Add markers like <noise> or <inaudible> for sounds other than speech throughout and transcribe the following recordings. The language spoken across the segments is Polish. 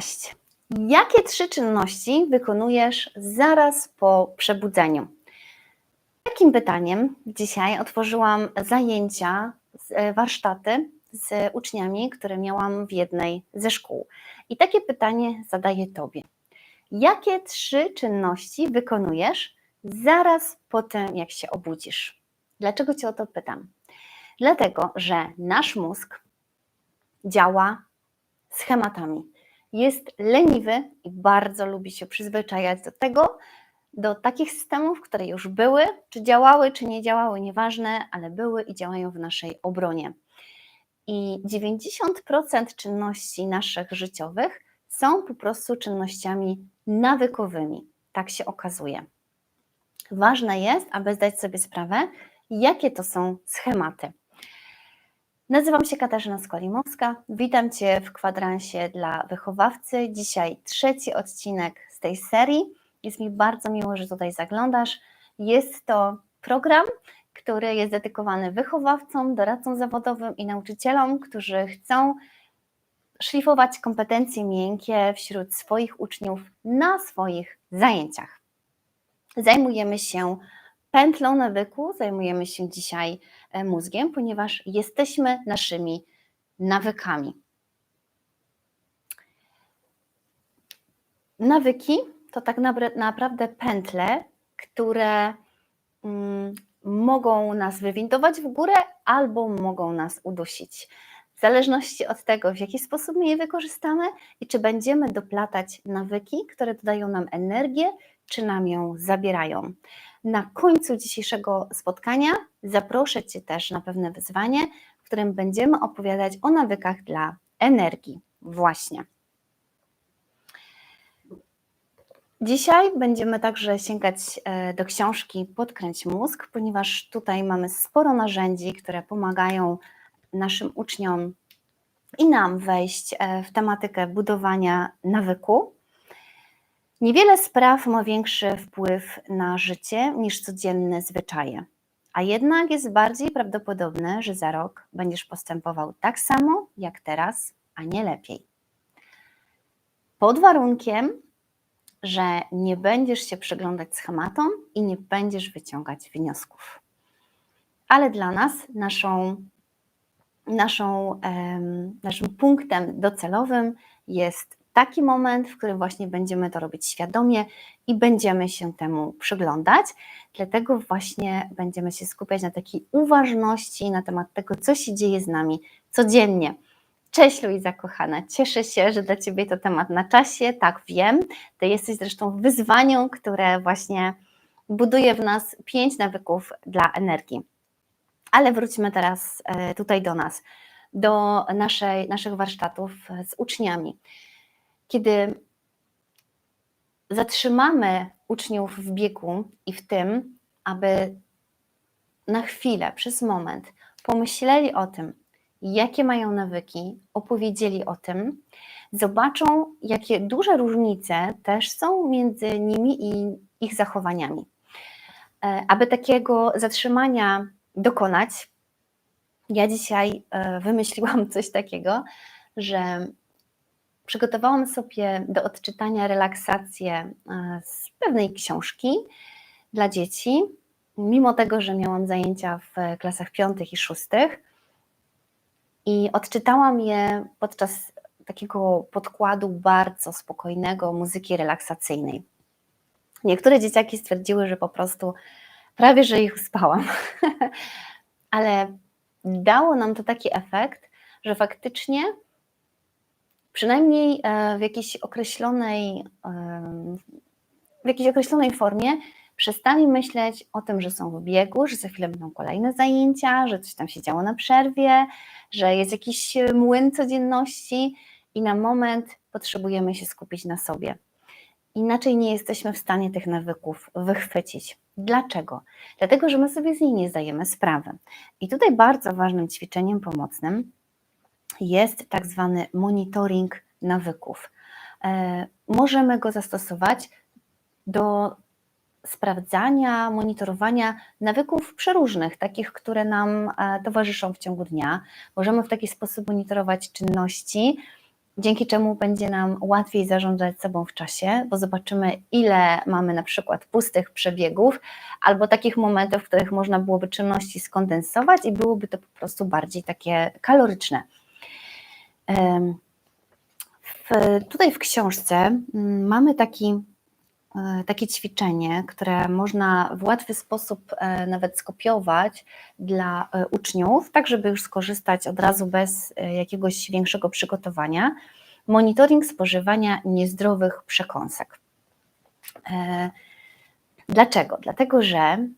Cześć! Jakie trzy czynności wykonujesz zaraz po przebudzeniu? Takim pytaniem dzisiaj otworzyłam zajęcia, e, warsztaty z uczniami, które miałam w jednej ze szkół. I takie pytanie zadaję Tobie. Jakie trzy czynności wykonujesz zaraz po tym, jak się obudzisz? Dlaczego Cię o to pytam? Dlatego, że nasz mózg działa schematami. Jest leniwy i bardzo lubi się przyzwyczajać do tego, do takich systemów, które już były, czy działały, czy nie działały, nieważne, ale były i działają w naszej obronie. I 90% czynności naszych życiowych są po prostu czynnościami nawykowymi. Tak się okazuje. Ważne jest, aby zdać sobie sprawę, jakie to są schematy. Nazywam się Katarzyna Skolimowska. Witam Cię w kwadransie dla wychowawcy. Dzisiaj trzeci odcinek z tej serii. Jest mi bardzo miło, że tutaj zaglądasz. Jest to program, który jest dedykowany wychowawcom, doradcom zawodowym i nauczycielom, którzy chcą szlifować kompetencje miękkie wśród swoich uczniów na swoich zajęciach. Zajmujemy się pętlą nawyku, zajmujemy się dzisiaj e, mózgiem, ponieważ jesteśmy naszymi nawykami. Nawyki to tak napra- naprawdę pętle, które mm, mogą nas wywindować w górę albo mogą nas udusić. W zależności od tego, w jaki sposób my je wykorzystamy i czy będziemy doplatać nawyki, które dodają nam energię, czy nam ją zabierają. Na końcu dzisiejszego spotkania zaproszę Cię też na pewne wyzwanie, w którym będziemy opowiadać o nawykach dla energii. Właśnie. Dzisiaj będziemy także sięgać e, do książki Podkręć mózg, ponieważ tutaj mamy sporo narzędzi, które pomagają naszym uczniom i nam wejść e, w tematykę budowania nawyku. Niewiele spraw ma większy wpływ na życie niż codzienne zwyczaje, a jednak jest bardziej prawdopodobne, że za rok będziesz postępował tak samo jak teraz, a nie lepiej. Pod warunkiem, że nie będziesz się przyglądać schematom i nie będziesz wyciągać wniosków. Ale dla nas, naszą, naszą, naszym punktem docelowym jest taki moment, w którym właśnie będziemy to robić świadomie i będziemy się temu przyglądać. Dlatego właśnie będziemy się skupiać na takiej uważności na temat tego, co się dzieje z nami codziennie. Cześć Luiza kochana, cieszę się, że dla Ciebie to temat na czasie. Tak, wiem. Ty jesteś zresztą wyzwaniem, które właśnie buduje w nas pięć nawyków dla energii. Ale wróćmy teraz e, tutaj do nas, do naszej, naszych warsztatów z uczniami. Kiedy zatrzymamy uczniów w biegu i w tym, aby na chwilę, przez moment pomyśleli o tym, jakie mają nawyki, opowiedzieli o tym, zobaczą, jakie duże różnice też są między nimi i ich zachowaniami. E, Aby takiego zatrzymania dokonać, ja dzisiaj e, wymyśliłam coś takiego, że przygotowałam sobie do odczytania relaksację e, z pewnej książki dla dzieci, mimo tego, że miałam zajęcia w klasach piątych i szóstych. I odczytałam je podczas takiego podkładu bardzo spokojnego muzyki relaksacyjnej. Niektóre dzieciaki stwierdziły, że po prostu prawie że ich uspałam, <laughs> ale dało nam to taki efekt, że faktycznie przynajmniej e, w jakiejś określonej, em, w jakiejś określonej formie przestali myśleć o tym, że są w biegu, że za chwilę będą kolejne zajęcia, że coś tam się działo na przerwie, że jest jakiś młyn codzienności i na moment potrzebujemy się skupić na sobie. Inaczej nie jesteśmy w stanie tych nawyków wychwycić. Dlaczego? Dlatego, że my sobie z niej nie zdajemy sprawy. I tutaj bardzo ważnym ćwiczeniem pomocnym jest tak zwany monitoring nawyków. E, Możemy go zastosować do sprawdzania, monitorowania nawyków przeróżnych, takich, które nam e, towarzyszą w ciągu dnia. Możemy w taki sposób monitorować czynności dzięki czemu będzie nam łatwiej zarządzać sobą w czasie, bo zobaczymy, ile mamy na przykład pustych przebiegów albo takich momentów, w których można byłoby czynności skondensować i byłoby to po prostu bardziej takie kaloryczne. W, tutaj w książce mm, mamy taki, e, takie ćwiczenie, które można w łatwy sposób e, nawet skopiować dla e, uczniów, tak żeby już skorzystać od razu bez jakiegoś większego przygotowania. Monitoring spożywania niezdrowych przekąsek. Dlaczego? Dlatego, że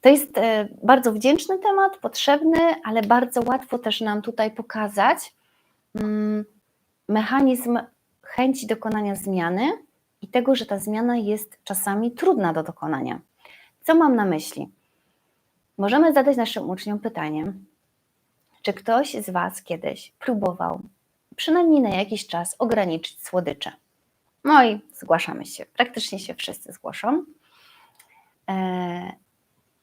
to jest bardzo wdzięczny temat, potrzebny, ale bardzo łatwo też nam tutaj pokazać, mechanizm chęci dokonania zmiany i tego, że ta zmiana jest czasami trudna do dokonania. Co mam na myśli? Możemy zadać naszym uczniom pytanie, czy ktoś z Was kiedyś próbował przynajmniej na jakiś czas ograniczyć słodycze? No i zgłaszamy się, praktycznie się wszyscy zgłoszą. E,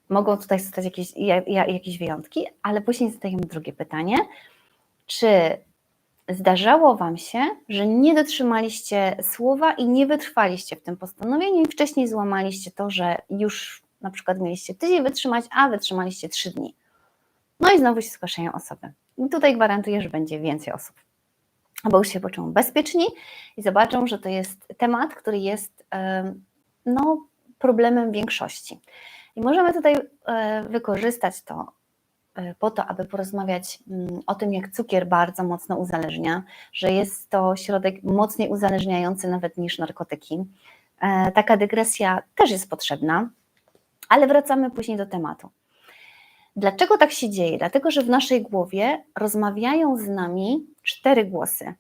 mogą tutaj zostać jakieś, jakieś wyjątki, ale później zadajemy drugie pytanie. Czy zdarzało Wam się, że nie dotrzymaliście słowa i nie wytrwaliście w tym postanowieniu i wcześniej złamaliście to, że już na przykład mieliście tydzień wytrzymać, a wytrzymaliście trzy dni. No i znowu się zgłaszają osoby. I tutaj gwarantuję, że będzie więcej osób, bo już się poczują bezpieczni i zobaczą, że to jest temat, który jest no, problemem większości. I możemy tutaj e, wykorzystać to po to, aby porozmawiać mm, o tym, jak cukier bardzo mocno uzależnia, że jest to środek mocniej uzależniający nawet niż narkotyki. E, taka dygresja też jest potrzebna, ale wracamy później do tematu. Dlaczego tak się dzieje? Dlatego, że w naszej głowie rozmawiają z nami cztery głosy.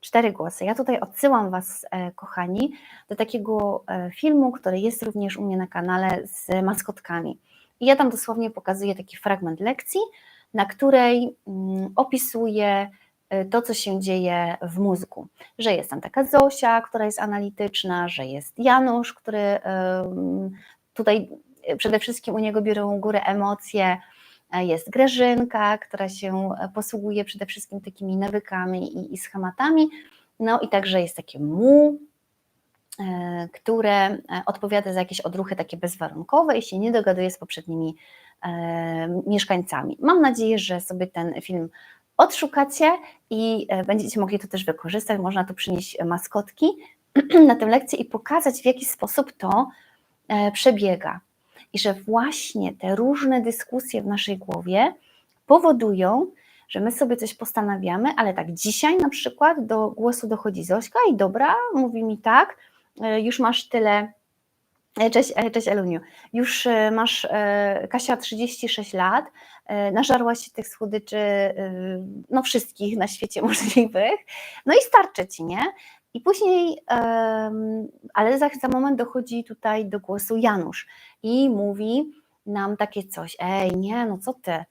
Cztery głosy. Ja tutaj odsyłam Was, e, kochani, do takiego filmu, który jest również u mnie na kanale z maskotkami. I ja tam dosłownie pokazuję taki fragment lekcji, na której mm, opisuję y, to, co się dzieje w mózgu. Że jest tam taka Zosia, która jest analityczna, że jest Janusz, który tutaj y, przede wszystkim u niego biorą górę emocje, jest Grażynka, która się posługuje przede wszystkim takimi nawykami i, i schematami, no i także jest takie mu, E, które e, odpowiada za jakieś odruchy takie bezwarunkowe i się nie dogaduje z poprzednimi e, mieszkańcami. Mam nadzieję, że sobie ten film odszukacie i będziecie mogli to też wykorzystać. Można tu przynieść maskotki <clears throat> na tę lekcję i pokazać, w jaki sposób to przebiega. I że właśnie te różne dyskusje w naszej głowie powodują, że my sobie coś postanawiamy, ale tak dzisiaj na przykład do głosu dochodzi Zośka i dobra, mówi mi tak, E, już masz tyle. E, cześć, e, cześć Eluniu. Już masz, Kasia, 36 lat, nażarłaś się tych słodyczy, no wszystkich na świecie <laughs> możliwych, no i starczy Ci, nie? I później, ale za, za moment dochodzi tutaj do głosu Janusz i mówi nam takie coś, ej, nie, no co Ty,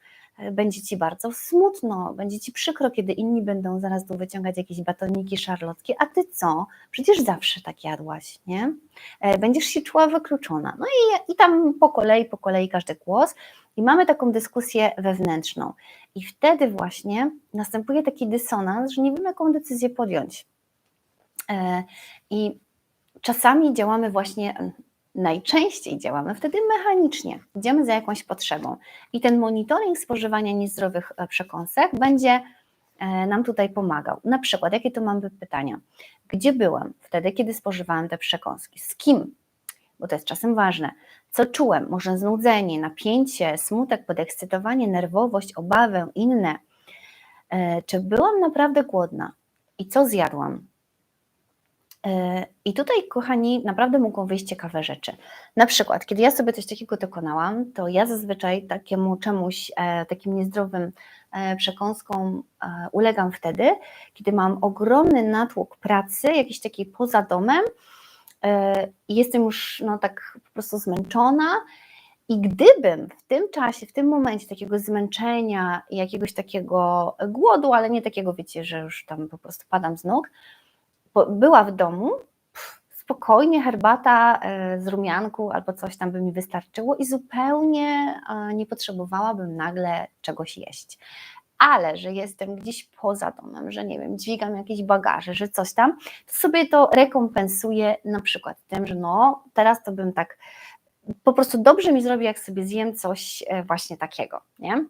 będzie ci bardzo smutno, będzie ci przykro, kiedy inni będą zaraz tu wyciągać jakieś batoniki, szarlotki, a ty co? Przecież zawsze tak jadłaś, nie? E, będziesz się czuła wykluczona. No i, i tam po kolei, po kolei każdy głos i mamy taką dyskusję wewnętrzną. I wtedy właśnie następuje taki dysonans, że nie wiem, jaką decyzję podjąć. E, I czasami działamy właśnie Najczęściej działamy wtedy mechanicznie, idziemy za jakąś potrzebą i ten monitoring spożywania niezdrowych e, przekąsek będzie e, nam tutaj pomagał. Na przykład, jakie to mamy pytania? Gdzie byłem wtedy, kiedy spożywałem te przekąski? Z kim? Bo to jest czasem ważne. Co czułem? Może znudzenie, napięcie, smutek, podekscytowanie, nerwowość, obawę, inne. E, czy byłam naprawdę głodna? I co zjadłam? E, I tutaj, kochani, naprawdę mogą wyjść ciekawe rzeczy. Na przykład, kiedy ja sobie coś takiego dokonałam, to ja zazwyczaj takiemu czemuś, e, takim niezdrowym e, przekąskom ulegam wtedy, kiedy mam ogromny natłok pracy, jakiś taki poza domem i jestem już no, tak po prostu zmęczona. I gdybym w tym czasie, w tym momencie takiego zmęczenia jakiegoś takiego głodu, ale nie takiego, wiecie, że już tam po prostu padam z nóg, była w domu, spokojnie herbata e, z rumianku albo coś tam by mi wystarczyło i zupełnie e, nie potrzebowałabym nagle czegoś jeść. ale że jestem gdzieś poza domem, że nie wiem, dźwigam jakieś bagaże, że coś tam, to sobie to rekompensuję na przykład tym, że no teraz to bym tak po prostu dobrze mi zrobi, jak sobie zjem coś e, właśnie takiego, nie?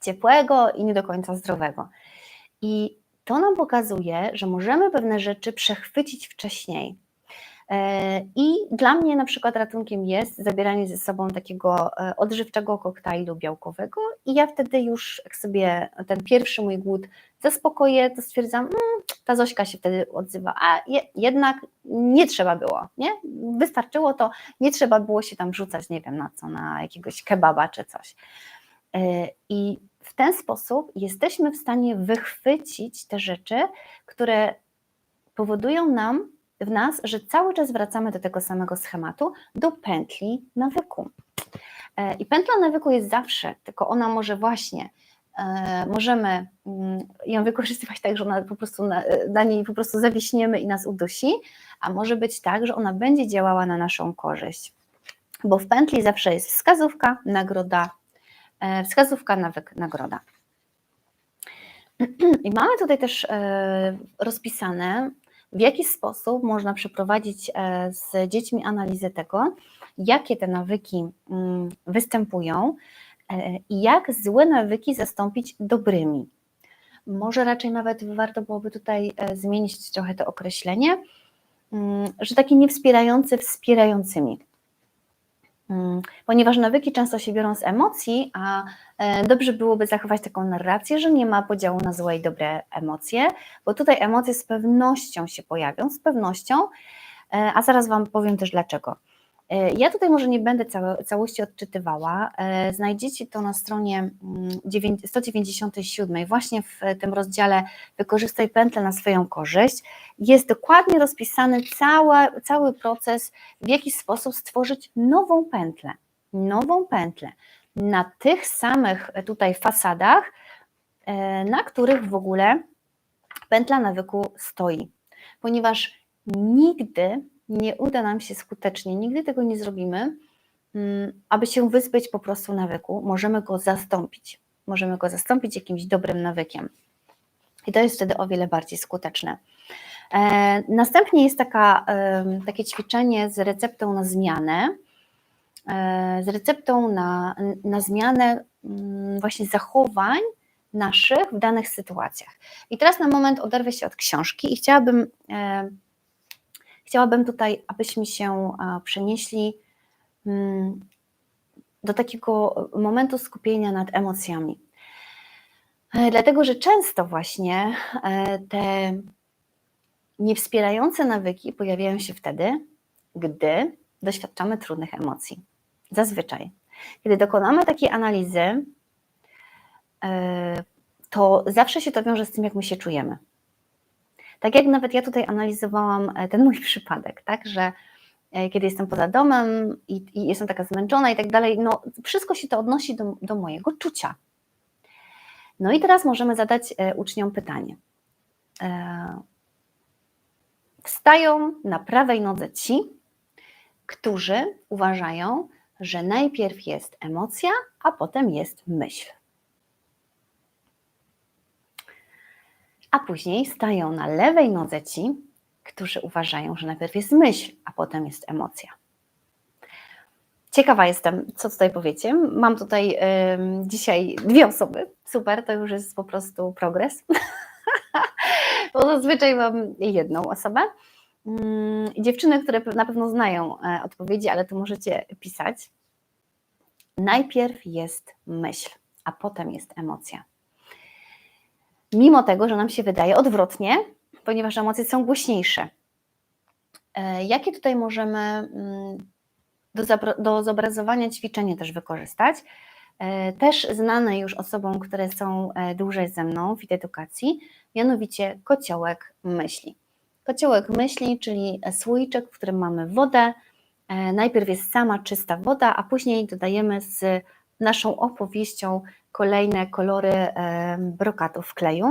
Ciepłego i nie do końca zdrowego. I to nam pokazuje, że możemy pewne rzeczy przechwycić wcześniej. E, I dla mnie na przykład ratunkiem jest zabieranie ze sobą takiego e, odżywczego koktajlu białkowego i ja wtedy już jak sobie ten pierwszy mój głód zaspokoję, to stwierdzam, mmm, ta Zośka się wtedy odzywa, a je, jednak nie trzeba było, nie? Wystarczyło to, nie trzeba było się tam rzucać, nie wiem na co, na jakiegoś kebaba czy coś. E, I w ten sposób jesteśmy w stanie wychwycić te rzeczy, które powodują nam w nas, że cały czas wracamy do tego samego schematu, do pętli nawyku. E, I pętla nawyku jest zawsze, tylko ona może właśnie, e, możemy mm, ją wykorzystywać tak, że ona po prostu na, na niej po prostu zawiśniemy i nas udusi, a może być tak, że ona będzie działała na naszą korzyść. Bo w pętli zawsze jest wskazówka, nagroda, wskazówka, nawyk, nagroda. <clears throat> I mamy tutaj też rozpisane w jaki sposób można przeprowadzić e, z dziećmi analizę tego, jakie te nawyki mm, występują e, i jak złe nawyki zastąpić dobrymi. Może raczej nawet warto byłoby tutaj e, zmienić trochę to określenie, mm, że takie niewspierające wspierającymi. Mm, ponieważ nawyki często się biorą z emocji, a e, dobrze byłoby zachować taką narrację, że nie ma podziału na złe i dobre emocje, bo tutaj emocje z pewnością się pojawią, z pewnością, e, a zaraz Wam powiem też dlaczego. E, ja tutaj może nie będę całości odczytywała. E, znajdziecie to na stronie 197, mm, właśnie w tym rozdziale Wykorzystaj pętlę na swoją korzyść. Jest dokładnie rozpisany cały, cały proces, w jaki sposób stworzyć nową pętlę. Nową pętlę na tych samych tutaj fasadach, e, na których w ogóle pętla nawyku stoi. Ponieważ nigdy nie uda nam się skutecznie, nigdy tego nie zrobimy, mm, aby się wyzbyć po prostu nawyku, możemy go zastąpić. Możemy go zastąpić jakimś dobrym nawykiem. I to jest wtedy o wiele bardziej skuteczne. E, następnie jest taka, takie ćwiczenie z receptą na zmianę, e, z receptą na, na zmianę mm, właśnie zachowań naszych w danych sytuacjach. I teraz na moment oderwę się od książki i chciałabym Chciałabym tutaj, abyśmy się przenieśli mm, do takiego momentu skupienia nad emocjami. E, dlatego, że często właśnie e, te niewspierające nawyki pojawiają się wtedy, gdy doświadczamy trudnych emocji. Zazwyczaj. Kiedy dokonamy takiej analizy, e, to zawsze się to wiąże z tym, jak my się czujemy. Tak jak nawet ja tutaj analizowałam e, ten mój <laughs> przypadek, tak, że e, kiedy jestem poza domem i, i jestem taka zmęczona i tak dalej, no wszystko się to odnosi do, do mojego czucia. No i teraz możemy zadać e, uczniom pytanie. Wstają na prawej nodze ci, którzy uważają, że najpierw jest emocja, a potem jest myśl. A później stają na lewej nodze ci, którzy uważają, że najpierw jest myśl, a potem jest emocja. Ciekawa jestem, co tutaj powiecie. Mam tutaj dzisiaj dwie osoby. Super, to już jest po prostu progres. <laughs> Bo zazwyczaj mam jedną osobę. Mm, dziewczyny, które na pewno znają e, odpowiedzi, ale to możecie pisać. Najpierw jest myśl, a potem jest emocja mimo tego, że nam się wydaje odwrotnie, ponieważ emocje są głośniejsze. E, jakie tutaj możemy mm, do, do zobrazowania ćwiczenie też wykorzystać? E, też znane już osobom, które są e, dłużej ze mną w edukacji, mianowicie kociołek myśli. Kociołek myśli, czyli słoiczek, w którym mamy wodę. Najpierw jest sama czysta woda, a później dodajemy z naszą opowieścią kolejne kolory brokatów kleju.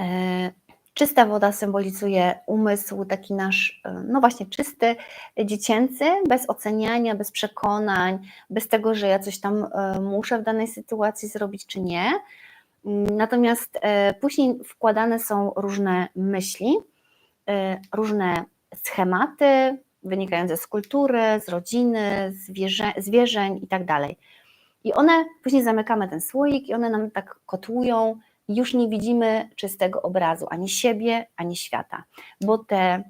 E, Czysta woda symbolizuje umysł, taki nasz, e, no właśnie, czysty, dziecięcy, bez oceniania, bez przekonań, bez tego, że ja coś tam e, muszę w danej sytuacji zrobić, czy nie. Natomiast później wkładane są różne myśli, różne schematy wynikające z kultury, z rodziny, zwierzeń i tak. I one, później zamykamy ten słoik i one nam tak kotłują, już nie widzimy czystego obrazu ani siebie, ani świata, bo te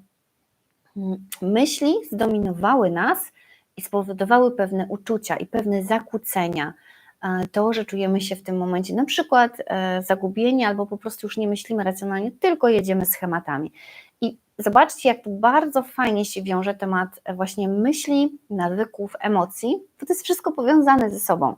mm, myśli zdominowały nas i spowodowały pewne uczucia i pewne zakłócenia. E, to, że czujemy się w tym momencie na przykład e, zagubieni, albo po prostu już nie myślimy racjonalnie, tylko jedziemy schematami. I zobaczcie, jak bardzo fajnie się wiąże temat właśnie myśli, nawyków, emocji, bo to jest wszystko powiązane ze sobą.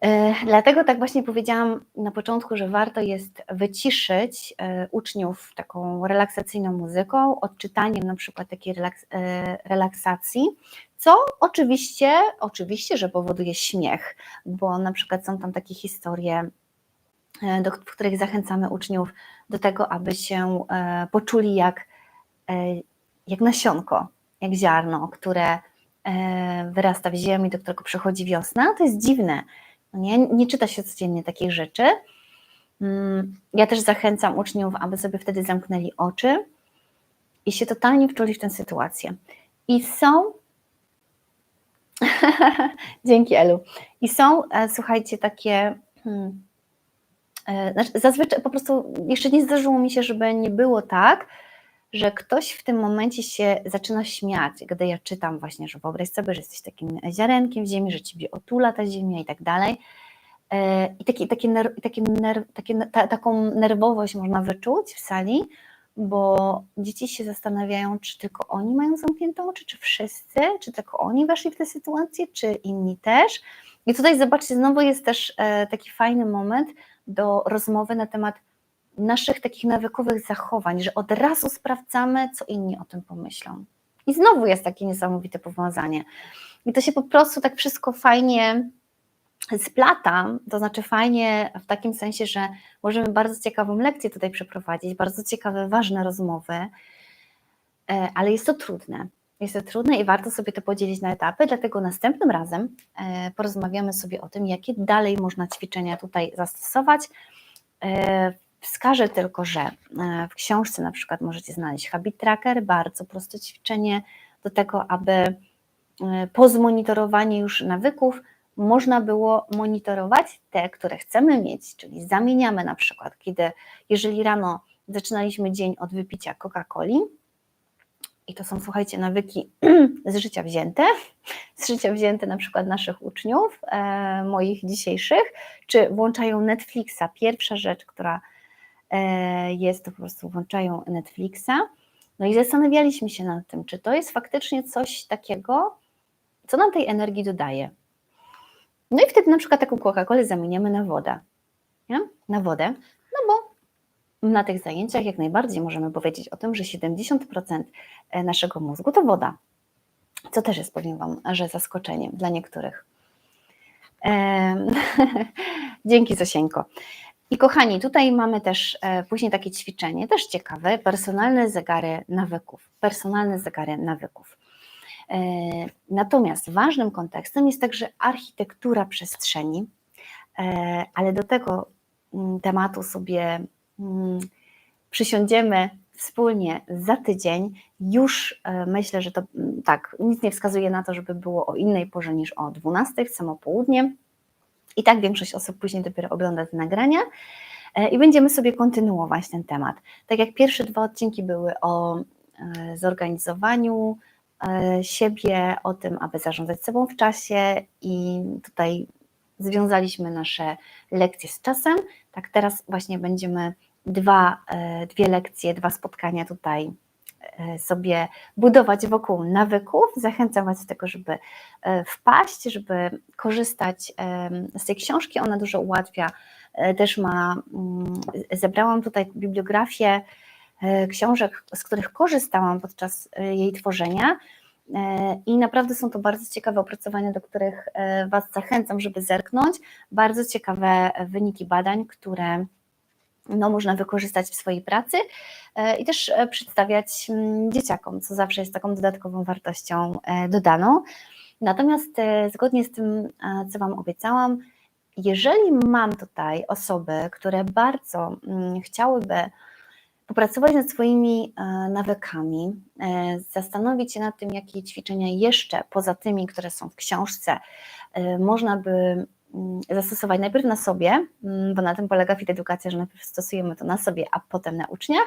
E, dlatego tak właśnie powiedziałam na początku, że warto jest wyciszyć e, uczniów taką relaksacyjną muzyką, odczytaniem na przykład takiej relaks e, relaksacji, co oczywiście, oczywiście, że powoduje śmiech, bo na przykład są tam takie historie, do, w których zachęcamy uczniów do tego, aby się poczuli jak, jak nasionko, jak ziarno, które wyrasta w ziemi, do którego przychodzi wiosna. To jest dziwne, nie, nie czyta się codziennie takich rzeczy. Mm, ja też zachęcam uczniów, aby sobie wtedy zamknęli oczy i się totalnie wczuli w tę sytuację. I są. <laughs> Dzięki, Elu. I są, e, słuchajcie, takie. Hmm, e, znaczy zazwyczaj po prostu jeszcze nie zdarzyło mi się, żeby nie było tak, że ktoś w tym momencie się zaczyna śmiać, gdy ja czytam właśnie, że wyobraź sobie, że jesteś takim ziarenkiem w ziemi, że ciebie otula ta ziemia i tak dalej. E, I taki, taki ner, taki ner, taki, ta, taką nerwowość można wyczuć w sali, bo dzieci się zastanawiają, czy tylko oni mają zamknięte oczy, czy wszyscy, czy tylko oni weszli w tę sytuację, czy inni też. I tutaj zobaczcie, znowu jest też e, taki fajny moment do rozmowy na temat naszych takich nawykowych zachowań, że od razu sprawdzamy, co inni o tym pomyślą. I znowu jest takie niesamowite powiązanie. I to się po prostu tak wszystko fajnie splata, to znaczy fajnie w takim sensie, że możemy bardzo ciekawą lekcję tutaj przeprowadzić, bardzo ciekawe, ważne rozmowy, e, ale jest to trudne. Jest to trudne i warto sobie to podzielić na etapy, dlatego następnym razem e, porozmawiamy sobie o tym, jakie dalej można ćwiczenia tutaj zastosować e, Wskażę tylko, że w książce na przykład możecie znaleźć habit tracker, bardzo proste ćwiczenie do tego, aby po zmonitorowaniu już nawyków można było monitorować te, które chcemy mieć, czyli zamieniamy na przykład, kiedy jeżeli rano zaczynaliśmy dzień od wypicia Coca-Coli, i to są, słuchajcie, nawyki <clears throat> z życia wzięte, z życia wzięte na przykład naszych uczniów, e, moich dzisiejszych, czy włączają Netflixa. Pierwsza rzecz, która E, jest to po prostu włączają Netflixa. No i zastanawialiśmy się nad tym, czy to jest faktycznie coś takiego, co nam tej energii dodaje. No i wtedy na przykład taką Coca-Colę zamieniamy na wodę. Nie? Na wodę, no bo na tych zajęciach jak najbardziej możemy powiedzieć o tym, że 70% e, naszego mózgu to woda. Co też jest, powiem Wam, że zaskoczeniem dla niektórych. Ehm, <laughs> dzięki Zosieńko. I kochani, tutaj mamy też e, później takie ćwiczenie, też ciekawe, personalne zegary nawyków. Personalne zegary nawyków. E, natomiast ważnym kontekstem jest także architektura przestrzeni, e, ale do tego mm, tematu sobie mm, przysiądziemy wspólnie za tydzień. Już myślę, że to mm, tak, nic nie wskazuje na to, żeby było o innej porze niż o 12, samo południe. I tak większość osób później dopiero ogląda te nagrania e, i będziemy sobie kontynuować ten temat. Tak jak pierwsze dwa odcinki były o e, zorganizowaniu e, siebie, o tym, aby zarządzać sobą w czasie i tutaj związaliśmy nasze lekcje z czasem. Tak teraz właśnie będziemy dwa, dwie lekcje, dwa spotkania tutaj E, sobie budować wokół nawyków. Zachęcam Was do tego, żeby e, wpaść, żeby korzystać z tej książki. Ona dużo ułatwia. E, też ma, mm, zebrałam tutaj bibliografię książek, z których korzystałam podczas jej tworzenia. I naprawdę są to bardzo ciekawe opracowania, do których Was zachęcam, żeby zerknąć. Bardzo ciekawe wyniki badań, które no, można wykorzystać w swojej pracy e, i też e, przedstawiać mm, dzieciakom, co zawsze jest taką dodatkową wartością e, dodaną. Natomiast e, zgodnie z tym, e, co Wam obiecałam, jeżeli mam tutaj osoby, które bardzo mm, chciałyby popracować nad swoimi e, nawykami, e, zastanowić się nad tym, jakie ćwiczenia jeszcze poza tymi, które są w książce, e, można by mm, zastosować najpierw na sobie, mm, bo na tym polega fit edukacja, że najpierw stosujemy to na sobie, a potem na uczniach,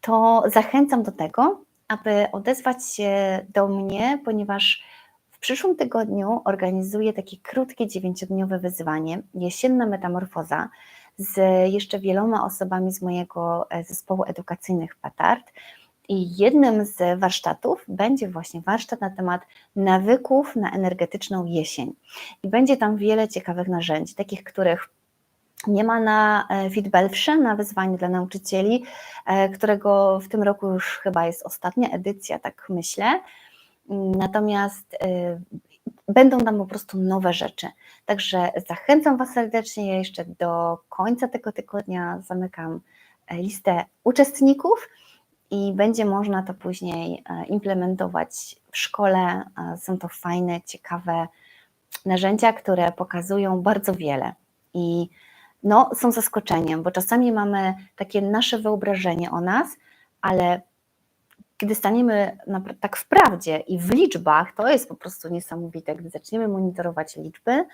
to zachęcam do tego, aby odezwać się do mnie, ponieważ w przyszłym tygodniu organizuję takie krótkie dziewięciodniowe wyzwanie Jesienna Metamorfoza z jeszcze wieloma osobami z mojego e, zespołu edukacyjnych Patart. I jednym z warsztatów będzie właśnie warsztat na temat nawyków na energetyczną jesień. I będzie tam wiele ciekawych narzędzi, takich, których nie ma na e, Fitbelfrze, na wyzwanie dla nauczycieli, e, którego w tym roku już chyba jest ostatnia edycja, tak myślę. Natomiast będą tam po prostu nowe rzeczy. Także zachęcam Was serdecznie. Ja jeszcze do końca tego tygodnia zamykam e, listę uczestników i będzie można to później e, implementować w szkole. E, Są to fajne, ciekawe narzędzia, które pokazują bardzo wiele i no, są zaskoczeniem, bo czasami mamy takie nasze wyobrażenie o nas, ale kiedy staniemy tak w prawdzie i w liczbach, to jest po prostu niesamowite. Gdy zaczniemy monitorować liczby, e,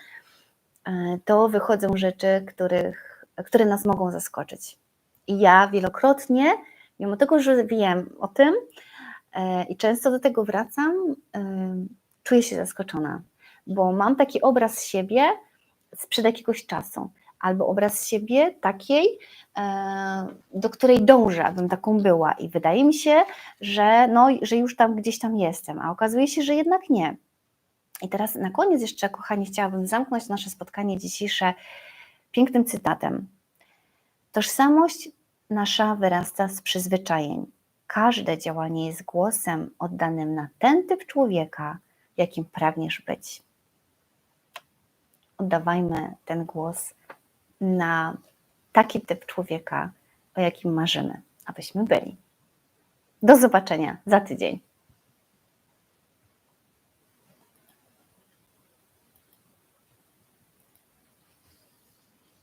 to wychodzą rzeczy, których, które nas mogą zaskoczyć. I ja wielokrotnie, mimo tego, że wiem o tym e, i często do tego wracam, e, czuję się zaskoczona, bo mam taki obraz siebie sprzed jakiegoś czasu albo obraz siebie takiej, e, do której dążę, abym taką była. I wydaje mi się, że, no, że już tam gdzieś tam jestem, a okazuje się, że jednak nie. I teraz na koniec jeszcze, kochani, chciałabym zamknąć nasze spotkanie dzisiejsze pięknym cytatem. Tożsamość nasza wyrasta z przyzwyczajeń. Każde działanie jest głosem oddanym na ten typ człowieka, jakim pragniesz być. Oddawajmy ten głos na taki typ człowieka, o jakim marzymy, abyśmy byli. Do zobaczenia za tydzień.